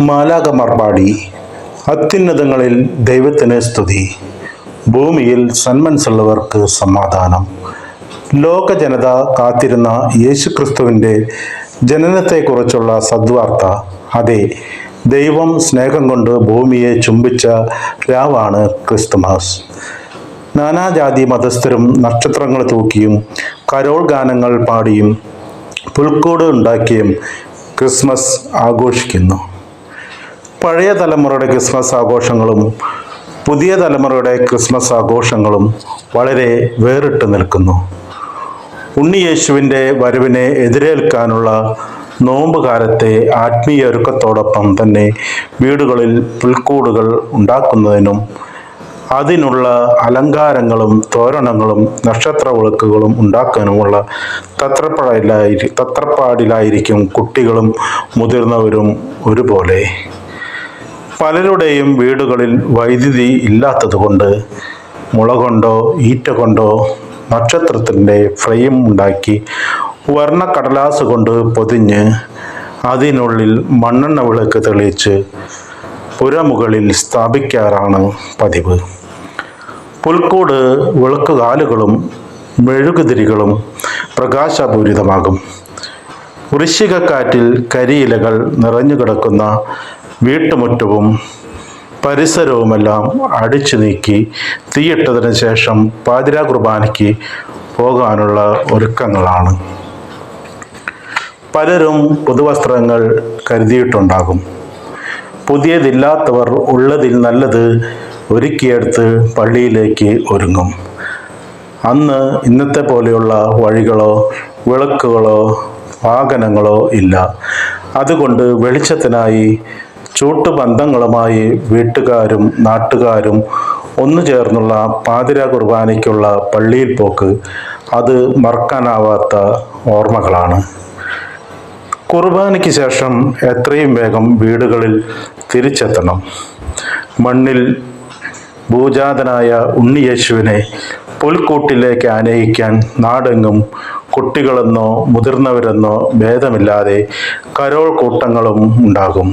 മാലാകമാർ പാടി അത്യുന്നതങ്ങളിൽ ദൈവത്തിന് സ്തുതി. ഭൂമിയിൽ സന്മനസ്സുള്ളവർക്ക് സമാധാനം. ലോക ജനത കാത്തിരുന്ന യേശുക്രിസ്തുവിന്റെ ജനനത്തെക്കുറിച്ചുള്ള സദ്വാർത്ത. അതെ ദൈവം സ്നേഹം കൊണ്ട് ഭൂമിയെ ചുംബിച്ച രാവാണ് ക്രിസ്തുമസ് നാനാജാതി മതസ്ഥരും നക്ഷത്രങ്ങൾ തൂക്കിയും കരോൾ ഗാനങ്ങൾ പാടിയും പുൽക്കൂട് ഉണ്ടാക്കിയും ക്രിസ്മസ് ആഘോഷിക്കുന്നു. പഴയ തലമുറയുടെ ക്രിസ്മസ് ആഘോഷങ്ങളും പുതിയ തലമുറയുടെ ക്രിസ്മസ് ആഘോഷങ്ങളും വളരെ വേറിട്ട് നിൽക്കുന്നു. ഉണ്ണിയേശുവിന്റെ വരവിനെ എതിരേൽക്കാനുള്ള നോമ്പ് കാലത്തെ ആത്മീയ ഒരുക്കത്തോടൊപ്പം തന്നെ വീടുകളിൽ പുൽക്കൂടുകൾ ഉണ്ടാക്കുന്നതിനും അതിനുള്ള അലങ്കാരങ്ങളും തോരണങ്ങളും നക്ഷത്ര വിളക്കുകളും ഉണ്ടാക്കാനുമുള്ള തത്രപ്പാടിലായി തത്രപ്പാടിലായിരിക്കും കുട്ടികളും മുതിർന്നവരും ഒരുപോലെ. പലരുടെയും വീടുകളിൽ വൈദ്യുതി ഇല്ലാത്തതുകൊണ്ട് മുള കൊണ്ടോ ഈറ്റ കൊണ്ടോ നക്ഷത്രത്തിന്റെ ഫ്രെയിം ഉണ്ടാക്കി വർണ കടലാസ് കൊണ്ട് പൊതിഞ്ഞ് അതിനുള്ളിൽ മണ്ണെണ്ണ വിളക്ക് തെളിയിച്ച് പുരമുകളിൽ സ്ഥാപിക്കാറാണ് പതിവ്. പുൽക്കൂട് വിളക്കുകാലുകളും മെഴുകുതിരികളും പ്രകാശപൂരിതമാകും. വൃശ്ചികക്കാറ്റിൽ കരിയിലകൾ നിറഞ്ഞു കിടക്കുന്ന വീട്ടുമുറ്റവും പരിസരവുമെല്ലാം അടിച്ചു നീക്കി തീയിട്ടതിന് ശേഷം പാതിരാ കുർബാനയ്ക്ക് പോകാനുള്ള ഒരുക്കങ്ങളാണ്. പലരും പുതുവസ്ത്രങ്ങൾ കരുതിയിട്ടുണ്ടാകും. പുതിയതില്ലാത്തവർ ഉള്ളതിൽ നല്ലത് ഒരുക്കിയെടുത്ത് പള്ളിയിലേക്ക് ഒരുങ്ങും. അന്ന് ഇന്നത്തെ പോലെയുള്ള വഴികളോ വിളക്കുകളോ വാഹനങ്ങളോ ഇല്ല. അതുകൊണ്ട് വെളിച്ചത്തിനായി ചൂട്ടുബന്ധങ്ങളുമായി വീട്ടുകാരും നാട്ടുകാരും ഒന്നു ചേർന്നുള്ള പാതിര കുർബാനയ്ക്കുള്ള പള്ളിയിൽ പോക്ക് അത് മറക്കാനാവാത്ത ഓർമ്മകളാണ്. കുർബാനയ്ക്ക് ശേഷം എത്രയും വേഗം വീടുകളിൽ തിരിച്ചെത്തണം. മണ്ണിൽ ഭൂജാതനായ ഉണ്ണിയേശുവിനെ പുൽക്കൂട്ടിലേക്ക് ആനയിക്കാൻ നാടെങ്ങും കുട്ടികളെന്നോ മുതിർന്നവരെന്നോ ഭേദമില്ലാതെ കരോൾ കൂട്ടങ്ങളും ഉണ്ടാകും.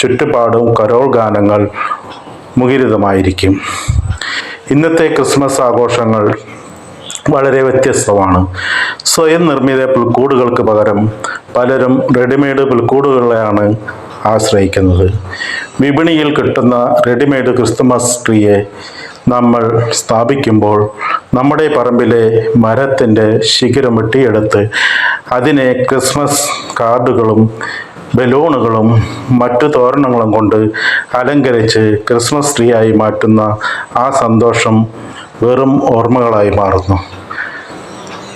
ചുറ്റുപാടും കരോൾ ഗാനങ്ങൾ മുഖരിതമായിരിക്കും. ഇന്നത്തെ ക്രിസ്മസ് ആഘോഷങ്ങൾ വളരെ വ്യത്യസ്തമാണ്. സ്വയം നിർമ്മിത പുൽക്കൂടുകൾക്ക് പകരം പലരും റെഡിമെയ്ഡ് പുൽക്കൂടുകളെയാണ് ആശ്രയിക്കുന്നത്. വിപണിയിൽ കിട്ടുന്ന റെഡിമെയ്ഡ് ക്രിസ്തുമസ് ട്രീയെ നമ്മൾ സ്ഥാപിക്കുമ്പോൾ നമ്മുടെ പറമ്പിലെ മരത്തിന്റെ ശിഖരം വെട്ടിയെടുത്ത് അതിനെ ക്രിസ്മസ് കാർഡുകളും ബലൂണുകളും മറ്റു തോരണങ്ങളും കൊണ്ട് അലങ്കരിച്ച് ക്രിസ്മസ് ട്രീ ആയി മാറ്റുന്ന ആ സന്തോഷം വെറും ഓർമ്മകളായി മാറുന്നു.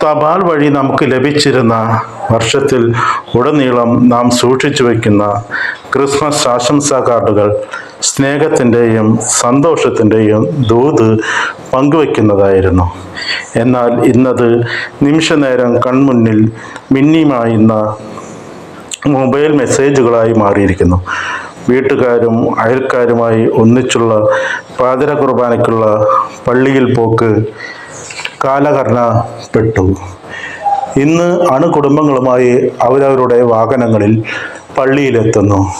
തപാൽ വഴി നമുക്ക് ലഭിച്ചിരുന്ന വർഷത്തിൽ ഉടനീളം നാം സൂക്ഷിച്ചു വയ്ക്കുന്ന ക്രിസ്മസ് ആശംസാ കാർഡുകൾ സ്നേഹത്തിന്റെയും സന്തോഷത്തിന്റെയും ദൂത് പങ്കുവയ്ക്കുന്നതായിരുന്നു. എന്നാൽ ഇന്നത് നിമിഷനേരം കൺമുന്നിൽ മിന്നിമായുന്ന മൊബൈൽ മെസ്സേജുകളായി മാറിയിരിക്കുന്നു. വീട്ടുകാരും അയൽക്കാരുമായി ഒന്നിച്ചുള്ള പാതിര കുർബാനയ്ക്കുള്ള പള്ളിയിൽ പോക്ക് കാലഹരണപ്പെട്ടു ഇന്ന് അണുകുടുംബങ്ങളുമായി അവരവരുടെ വാഹനങ്ങളിൽ പള്ളിയിലെത്തുന്നു.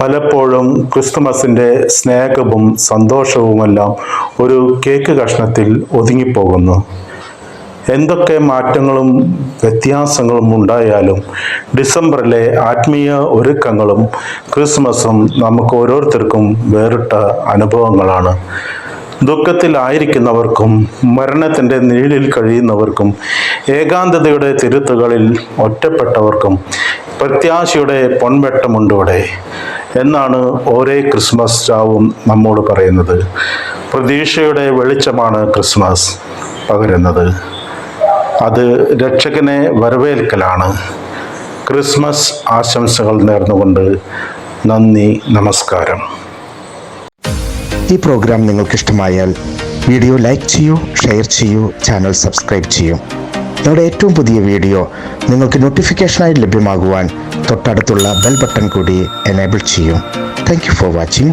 പലപ്പോഴും ക്രിസ്തുമസിന്റെ സ്നേഹവും സന്തോഷവുമെല്ലാം ഒരു കേക്ക് കഷ്ണത്തിൽ ഒതുങ്ങിപ്പോകുന്നു. എന്തൊക്കെ മാറ്റങ്ങളും വ്യത്യാസങ്ങളും ഉണ്ടായാലും ഡിസംബറിലെ ആത്മീയ ഒരുക്കങ്ങളും ക്രിസ്മസും നമുക്ക് ഓരോരുത്തർക്കും വേറിട്ട അനുഭവങ്ങളാണ്. ദുഃഖത്തിലായിരിക്കുന്നവർക്കും മരണത്തിന്റെ നീഴിൽ കഴിയുന്നവർക്കും ഏകാന്തതയുടെ തിരുത്തുകളിൽ ഒറ്റപ്പെട്ടവർക്കും പ്രത്യാശയുടെ പൊൺവെട്ടമുണ്ടോടെ എന്നാണ് ഓരോ ക്രിസ്മസ് രാവും നമ്മോട് പറയുന്നത്. പ്രതീക്ഷയുടെ വെളിച്ചമാണ് ക്രിസ്മസ് പകരുന്നത്. അത് രക്ഷകനെ വരവേൽക്കലാണ്. ക്രിസ്മസ് ആശംസകൾ നേർന്നുകൊണ്ട് നന്ദി നമസ്കാരം. ഈ പ്രോഗ്രാം നിങ്ങൾക്ക് ഇഷ്ടമായാൽ വീഡിയോ ലൈക്ക് ചെയ്യൂ ഷെയർ ചെയ്യൂ ചാനൽ സബ്സ്ക്രൈബ് ചെയ്യൂ. ഞങ്ങളുടെ ഏറ്റവും പുതിയ വീഡിയോ നിങ്ങൾക്ക് നോട്ടിഫിക്കേഷനായി ലഭ്യമാകുവാൻ തൊട്ടടുത്തുള്ള ബെൽ ബട്ടൺ കൂടി എനേബിൾ ചെയ്യൂ. Thank for watching.